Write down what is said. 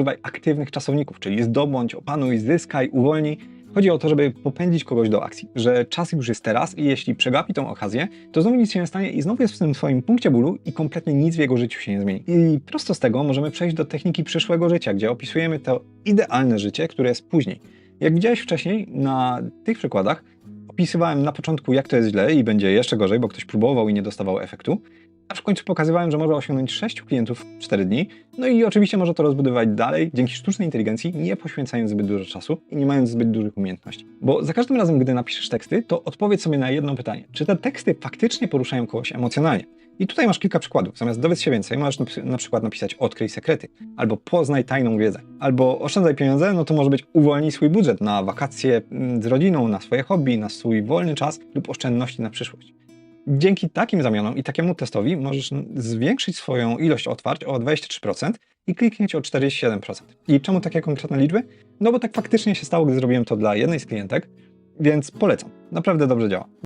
używaj aktywnych czasowników, czyli zdobądź, opanuj, zyskaj, uwolnij. Chodzi o to, żeby popędzić kogoś do akcji, że czas już jest teraz i jeśli przegapi tą okazję, to znowu nic się nie stanie i znowu jest w tym swoim punkcie bólu i kompletnie nic w jego życiu się nie zmieni. I prosto z tego możemy przejść do techniki przyszłego życia, gdzie opisujemy to idealne życie, które jest później. Jak widziałeś wcześniej, na tych przykładach opisywałem na początku, jak to jest źle i będzie jeszcze gorzej, bo ktoś próbował i nie dostawał efektu. A w końcu pokazywałem, że może osiągnąć 6 klientów w 4 dni. No i oczywiście może to rozbudować dalej dzięki sztucznej inteligencji, nie poświęcając zbyt dużo czasu i nie mając zbyt dużych umiejętności. Bo za każdym razem, gdy napiszesz teksty, to odpowiedz sobie na jedno pytanie. Czy te teksty faktycznie poruszają kogoś emocjonalnie? I tutaj masz kilka przykładów. Zamiast dowiedz się więcej, możesz na- na przykład napisać odkryj sekrety, albo poznaj tajną wiedzę, albo oszczędzaj pieniądze, no to może być uwolnij swój budżet na wakacje mm, z rodziną, na swoje hobby, na swój wolny czas lub oszczędności na przyszłość. Dzięki takim zamionom i takiemu testowi możesz zwiększyć swoją ilość otwarć o 23% i kliknięć o 47%. I czemu takie konkretne liczby? No bo tak faktycznie się stało, gdy zrobiłem to dla jednej z klientek, więc polecam. Naprawdę dobrze działa.